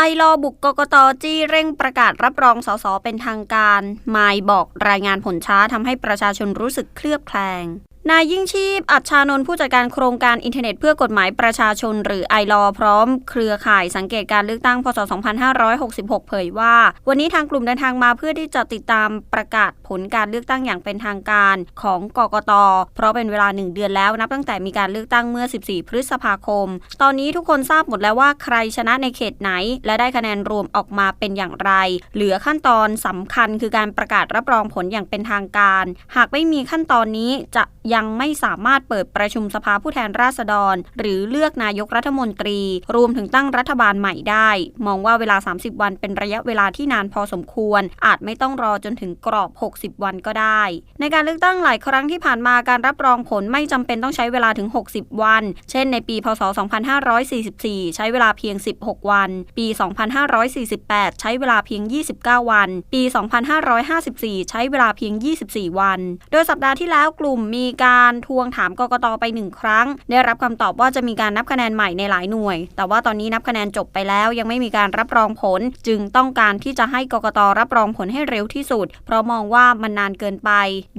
ไอรอบุกกกตจี้เร่งประกาศรับรองสสเป็นทางการ มายบอกรายงานผลช้าทำให้ประชาชนรู้สึกเคลือบแคลง นายยิ่งชีพ อัจฉานนท์ผู้จัดการโครงการอินเทอร์เน็ตเพื่อกฎหมายประชาชน หรือไอรอพร้อมเครือข่ายสังเกตการเลือกตั้งพศ 2566 เผยว่า วันนี้ทางกลุ่มเดินทางมาเพื่อที่จะติดตามประกาศผลการเลือกตั้งอย่างเป็นทางการของกกต เพราะเป็นเวลา 1 เดือนแล้วนับตั้งแต่มีการเลือกตั้งเมื่อ 14 พฤษภาคม ตอนนี้ทุกคนทราบหมดแล้วว่าใครชนะในเขตไหน และได้คะแนนรวมออกมาเป็นอย่างไร เหลือขั้นตอนสำคัญคือการประกาศรับรองผลอย่างเป็นทางการ หากไม่มีขั้นตอนนี้จะยังังไม่สามารถเปิดประชุมสภาผู้แทนราษฎร หรือเลือกนายกรัฐมนตรี รวมถึงตั้งรัฐบาลใหม่ได้ มองว่าเวลา 30 วันเป็นระยะเวลาที่นานพอสมควร อาจไม่ต้องรอจนถึงกรอบ 60 วันก็ได้ ในการเลือกตั้งหลายครั้งที่ผ่านมาการรับรองผลไม่จำเป็นต้องใช้เวลาถึง 60 วัน เช่นในปี พศ 2544 ใช้เวลาเพียง 16 วัน ปี 2548 ใช้เวลาเพียง 29 วัน ปี 2554 ใช้เวลาเพียง 24 วัน โดยสัปดาห์ที่แล้วกลุ่มมีการทวงถามกกตไปหนึ่งครั้ง ได้รับคำตอบว่าจะมีการนับคะแนนใหม่ในหลายหน่วย แต่ว่าตอนนี้นับคะแนนจบไปแล้วยังไม่มีการรับรองผล จึงต้องการที่จะให้กกตรับรองผลให้เร็วที่สุด เพราะมองว่ามันนานเกินไป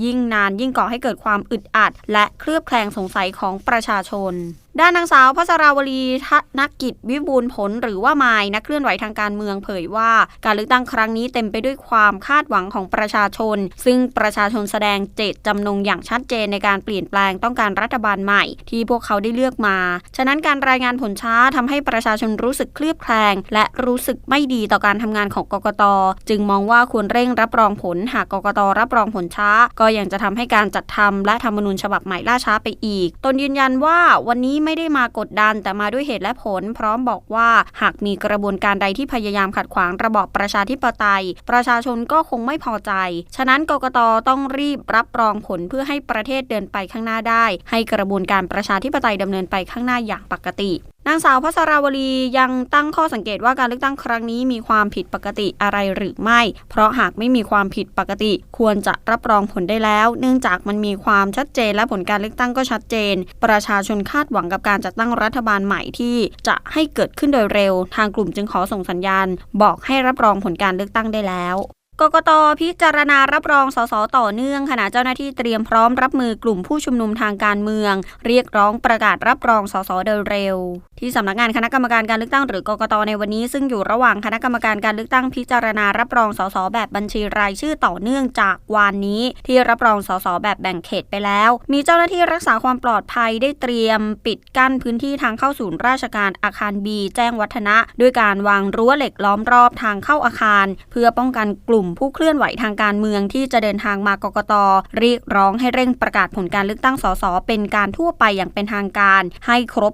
ยิ่งนานยิ่งก่อให้เกิดความอึดอัด และเคลือบแคลงสงสัยของประชาชน ด้านนางสาวพัชราวลีทนกิจวิบูลผลหรือว่ามายนักเคลื่อนไหวทางการเมืองเผยว่าการเลือกตั้งครั้งนี้เต็มไปด้วยความคาดหวังของประชาชน ซึ่งประชาชนแสดงเจตจำนงอย่างชัดเจนในการเปลี่ยนแปลงต้องการรัฐบาลใหม่ ที่พวกเขาได้เลือกมา ฉะนั้นการรายงานผลช้าทำให้ประชาชนรู้สึกเคลือบแคลง และรู้สึกไม่ดีต่อการทำงานของกกต จึงมองว่าควรเร่งรับรองผลหากกกตรับรองผลช้า ก็ยังจะทำให้การจัดทำและธรรมนูญฉบับใหม่ล่าช้าไปอีก ตนยืนยันว่าวันนี้ไม่ได้มากดดัน แต่มาด้วยเหตุและผล พร้อมบอกว่าหากมีกระบวนการใดที่พยายามขัดขวางระบอบประชาธิปไตย ประชาชนก็คงไม่พอใจ ฉะนั้นกกตต้องรีบรับรองผลเพื่อให้ประเทศเดินไปข้างหน้าได้ ให้กระบวนการประชาธิปไตยดำเนินไปข้างหน้าอย่างปกติ นางสาวพัสราวลียังตั้งข้อสังเกตว่าการเลือกตั้งครั้งนี้มีความผิดปกติอะไรหรือไม่ เพราะหากไม่มีความผิดปกติ ควรจะรับรองผลได้แล้ว เนื่องจากมันมีความชัดเจนและผลการเลือกตั้งก็ชัดเจน ประชาชนคาดหวังกับการจัดตั้งรัฐบาลใหม่ที่จะให้เกิดขึ้นโดยเร็ว ทางกลุ่มจึงขอส่งสัญญาณ บอกให้รับรองผลการเลือกตั้งได้แล้ว กกตพิจารณารับรองสสต่อเนื่องขณะเจ้าหน้าที่เตรียมพร้อมรับมือกลุ่มผู้ชุมนุมทางการเมือง เรียกร้องประกาศรับรองสสโดยเร็ว ที่สำนักงานคณะกรรมการการเลือกตั้งหรือกกตในวันนี้ ซึ่งอยู่ระหว่างคณะกรรมการการเลือกตั้งพิจารณารับรองสสแบบบัญชีรายชื่อต่อเนื่องจากวานนี้ ที่รับรองสสแบบแบ่งเขตไปแล้ว มีเจ้าหน้าที่รักษาความปลอดภัยได้เตรียม ปิดกั้นพื้นที่ทางเข้าศูนย์ราชการอาคารบีแจ้งวัฒนะ ด้วยการวางรั้วเหล็กล้อมรอบทางเข้าอาคาร เพื่อป้องกันกลุ่มผู้เคลื่อนไหวทางการเมืองที่จะเดินทางมากกตเรียกร้องให้เร่งประกาศผลการเลือกตั้งสสเป็นการทั่วไปอย่างเป็นทางการ ให้ครบ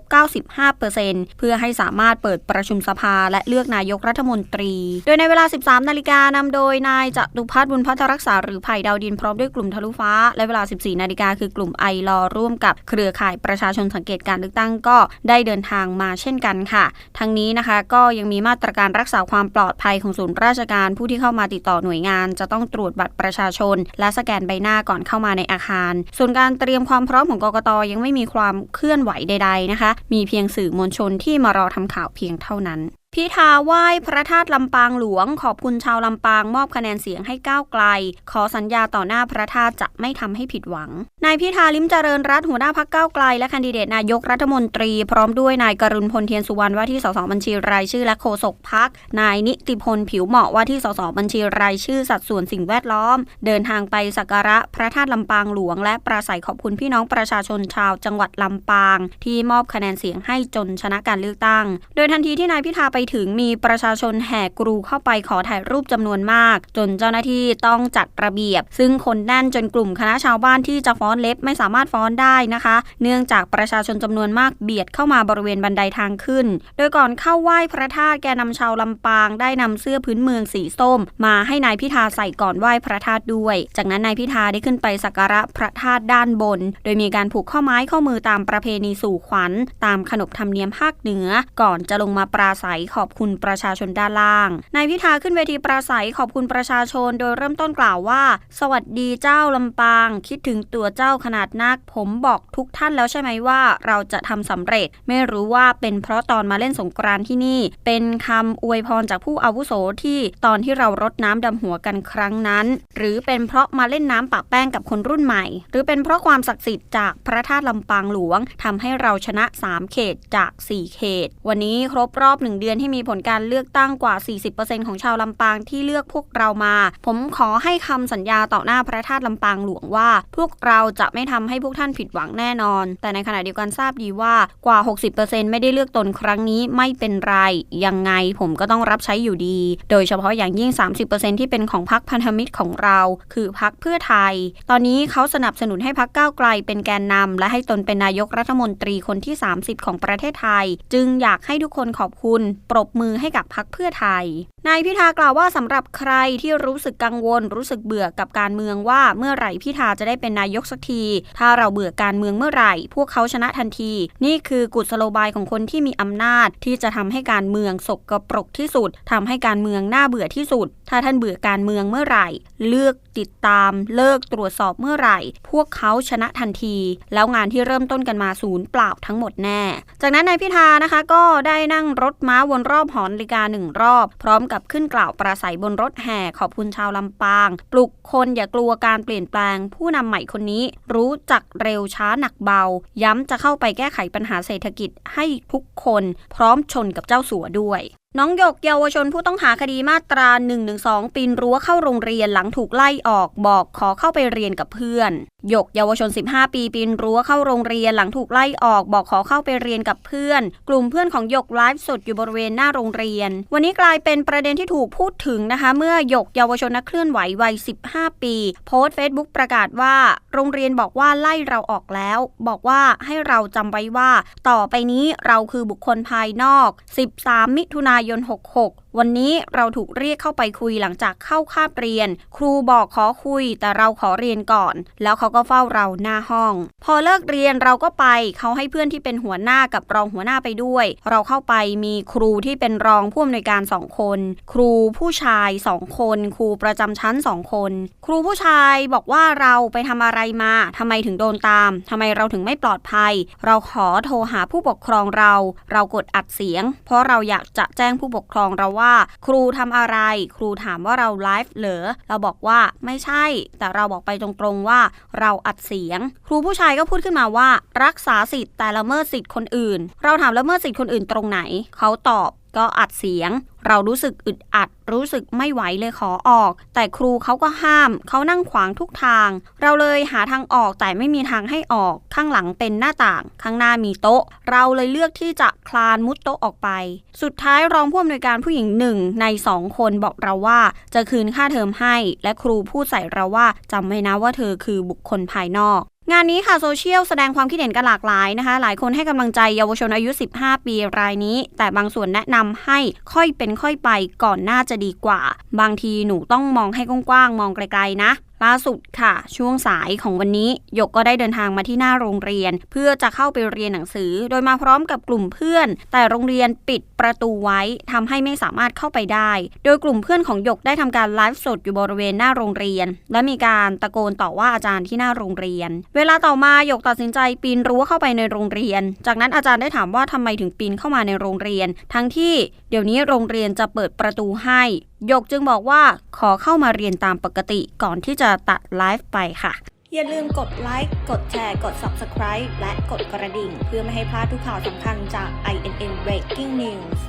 95%เพื่อให้สามารถเปิดประชุมสภาและเลือกนายกรัฐมนตรี โดยในเวลา 13 นาฬิกานำโดยนายจตุพัฒน์บุญพัฒรักษาหรือไผ่ดาวดินพร้อมด้วยกลุ่มทะลุฟ้า และเวลา 14 นาฬิกาคือกลุ่มไอรอร่วมกับเครือข่ายประชาชนสังเกตการเลือกตั้งก็ได้เดินทางมาเช่นกันค่ะ ทั้งนี้นะคะก็ยังมีมาตรการรักษาความปลอดภัยของศูนย์ราชการผู้ที่เข้ามาติดต่อหน่วยงานจะต้องตรวจบัตรประชาชน และสแกนใบหน้าก่อนเข้ามาในอาคาร ส่วนการเตรียมความพร้อมของกกตยังไม่มีความเคลื่อนไหวใด ๆนะคะ มีเพียงสื่อมวลชนที่มารอทำข่าวเพียงเท่านั้น พิธาไหว้พระธาตุลำปางหลวง ขอบคุณชาวลำปางมอบคะแนนเสียงให้ก้าวไกล ขอสัญญาต่อหน้าพระธาตุจะไม่ทำให้ผิดหวัง นายพิธาลิมเจริญรัตน์หัวหน้าพักก้าวไกล และคนดิเดตนายกรัฐมนตรี พร้อมด้วยนายกรุณพลเทียนสุวรรณว่าที่สสบัญชีรายชื่อและโฆษกพักนายนิติพลผิวเหมาะว่าที่สสบัญชีรายชื่อสัดส่วนสิ่งแวดล้อม เดินทางไปสักการะพระธาตุลำปางหลวง และปราศัยขอบคุณพี่น้องประชาชนชาวจังหวัดลำปาง ที่มอบคะแนนเสียงให้จนชนะการเลือกตั้ง โดยทันทีที่นายพิธาไปถึงมีประชาชนแห่กรูเข้าไปขอถ่ายรูปจำนวนมาก จนเจ้าหน้าที่ต้องจัดระเบียบ ซึ่งคนแน่นจนกลุ่มคณะชาวบ้านที่จะฟ้อนเล็บไม่สามารถฟ้อนได้นะคะ เนื่องจากประชาชนจำนวนมากเบียดเข้ามาบริเวณบันไดทางขึ้น โดยก่อนเข้าไหว้พระธาตุแกนำชาวลำปางได้นำเสื้อพื้นเมืองสีส้ม มาให้นายพิธาใส่ก่อนไหว้พระธาตุด้วย จากนั้นนายพิธาได้ขึ้นไปสักการะพระธาตุด้านบน โดยมีการผูกข้อไม้ข้อมือตามประเพณีสู่ขวัญ ตามขนบธรรมเนียมภาคเหนือ ก่อนจะลงมาปราศัยขอบคุณประชาชนด้านล่าง นายพิธาขึ้นเวทีปราศัยขอบคุณประชาชน โดยเริ่มต้นกล่าวว่า สวัสดีเจ้าลำปาง คิดถึงตัวเจ้าขนาดนัก ผมบอกทุกท่านแล้วใช่ไหมว่า เราจะทำสำเร็จ ไม่รู้ว่าเป็นเพราะตอนมาเล่นสงกรานต์ที่นี่ เป็นคำอวยพรจากผู้อาวุโสที่ตอนที่เรารดน้ำดำหัวกันครั้งนั้น หรือเป็นเพราะมาเล่นน้ำปะแป้งกับคนรุ่นใหม่ หรือเป็นเพราะความศักดิ์สิทธิ์จากพระธาตุลำปางหลวงทำให้เราชนะ 3 เขตจาก 4 เขต วันนี้ครบรอบ 1 เดือนที่มีผลการเลือกตั้งกว่า 40%ของชาวลำปางที่เลือกพวกเรามา ผมขอให้คำสัญญาต่อหน้าพระธาตุลำปางหลวงว่า พวกเราจะไม่ทำให้พวกท่านผิดหวังแน่นอน แต่ในขณะเดียวกันทราบดีว่ากว่า 60%ไม่ได้เลือกตนครั้งนี้ไม่เป็นไร ยังไงผมก็ต้องรับใช้อยู่ดี โดยเฉพาะอย่างยิ่ง 30%ที่เป็นของพรรคพันธมิตรของเรา คือพรรคเพื่อไทย ตอนนี้เขาสนับสนุนให้พรรคก้าวไกลเป็นแกนนำและให้ตนเป็นนายกรัฐมนตรีคนที่ 30 ของประเทศไทย จึงอยากให้ทุกคนขอบคุณปรบมือให้กับพรรคเพื่อไทย นายพิธากล่าวว่าสำหรับใครที่รู้สึกกังวล รู้สึกเบื่อกับการเมืองว่าเมื่อไหร่พิธาจะได้เป็นนายกสักที ถ้าเราเบื่อการเมืองเมื่อไหร่ พวกเขาชนะทันที นี่คือกุศโลบายของคนที่มีอำนาจ ที่จะทำให้การเมืองสกปรกที่สุดทำให้การเมืองน่าเบื่อที่สุด ถ้าท่านเบื่อการเมืองเมื่อไหร่ เลือกติดตาม เลิกตรวจสอบเมื่อไหร่ พวกเขาชนะทันที แล้วงานที่เริ่มต้นกันมาศูนย์เปล่าทั้งหมดแน่ จากนั้นนายพิธานะคะก็ได้นั่งรถม้าวนรอบหอนาฬิกาหนึ่งรอบ พร้อมกับขึ้นกล่าวปราศัยบนรถแห่ขอบคุณชาวลำปาง ปลุกคนอย่ากลัวการเปลี่ยนแปลง ผู้นำใหม่คนนี้ รู้จักเร็วช้าหนักเบา ย้ำจะเข้าไปแก้ไขปัญหาเศรษฐกิจให้ทุกคน พร้อมชนกับเจ้าสัวด้วย น้องหยกเยาวชนผู้ต้องหาคดีมาตรา 112 ปีนรั้วเข้าโรงเรียนหลังถูกไล่ออกบอกขอเข้าไปเรียนกับเพื่อน หยกเยาวชน 15 ปีปีนรั้วเข้าโรงเรียนหลังถูกไล่ออกบอกขอเข้าไปเรียนกับเพื่อน กลุ่มเพื่อนของหยกไลฟ์สดอยู่บริเวณหน้าโรงเรียน วันนี้กลายเป็นประเด็นที่ถูกพูดถึงนะคะ เมื่อหยกเยาวชนนักเคลื่อนไหววัย 15 ปี โพสต์เฟซบุ๊กประกาศว่า โรงเรียนบอกว่าไล่เราออกแล้ว บอกว่าให้เราจำไว้ว่า ต่อไปนี้เราคือบุคคลภายนอก 13 มิถุนายยน 66 วันนี้เราถูกเรียกเข้าไปคุยหลังจากเข้าคาบเรียน ครูบอกขอคุยแต่เราขอเรียนก่อน แล้วเขาก็เฝ้าเราหน้าห้อง พอเลิกเรียนเราก็ไปเขาให้เพื่อนที่เป็นหัวหน้ากับรองหัวหน้าไปด้วย เราเข้าไปมีครูที่เป็นรองผู้อำนวยการสองคน ครูผู้ชายสองคน ครูประจำชั้นสองคน ครูผู้ชายบอกว่าเราไปทำอะไรมาทำไมถึงโดนตามทำไมเราถึงไม่ปลอดภัย เราขอโทรหาผู้ปกครองเรา เรากดอัดเสียง เพราะเราอยากจะแจ้งผู้ปกครองเราว่าครูทำอะไร ครูถามว่าเราไลฟ์เหรอเราบอกว่าไม่ใช่ แต่เราบอกไปตรงๆว่าเราอัดเสียง ครูผู้ชายก็พูดขึ้นมาว่า รักษาสิทธิ์แต่ละเมิดสิทธิ์คนอื่น เราถามละเมิดสิทธิ์คนอื่นตรงไหน เขาตอบก็อัดเสียง เรารู้สึกอึดอัด รู้สึกไม่ไหวเลยขอออก แต่ครูเขาก็ห้าม เขานั่งขวางทุกทาง เราเลยหาทางออกแต่ไม่มีทางให้ออก ข้างหลังเป็นหน้าต่าง ข้างหน้ามีโต๊ะ เราเลยเลือกที่จะคลานมุดโต๊ะออกไป สุดท้ายรองผู้อำนวยการผู้หญิงหนึ่งในสองคนบอกเราว่า จะคืนค่าเทอมให้ และครูพูดใส่เราว่าจำไว้นะว่าเธอคือบุคคลภายนอก งานนี้ค่ะโซเชียลแสดงความคิดเห็นกันหลากหลายนะคะ หลายคนให้กำลังใจเยาวชนอายุ 15 ปีรายนี้ แต่บางส่วนแนะนำให้ค่อยเป็นค่อยไปก่อนหน้าจะดีกว่า บางทีหนูต้องมองให้กว้างๆมองไกลๆนะล่าสุดค่ะ ช่วงสายของวันนี้หยกก็ได้เดินทางมาที่หน้าโรงเรียน เพื่อจะเข้าไปเรียนหนังสือ โดยมาพร้อมกับกลุ่มเพื่อน แต่โรงเรียนปิดประตูไว้ทำให้ไม่สามารถเข้าไปได้ โดยกลุ่มเพื่อนของหยกได้ทำการไลฟ์สดอยู่บริเวณหน้าโรงเรียน และมีการตะโกนต่อว่าอาจารย์ที่หน้าโรงเรียน เวลาต่อมาหยกตัดสินใจปีนรั้วเข้าไปในโรงเรียน จากนั้นอาจารย์ได้ถามว่าทำไมถึงปีนเข้ามาในโรงเรียน ทั้งที่เดี๋ยวนี้โรงเรียนจะเปิดประตูให้ หยกจึงบอกว่าขอเข้ามาเรียนตามปกติก่อนที่จะตัดไลฟ์ไปค่ะ อย่าลืมกดไลค์ กดแชร์ กด Subscribe และกดกระดิ่ง เพื่อไม่ให้พลาดทุกข่าวสำคัญจาก INN Breaking News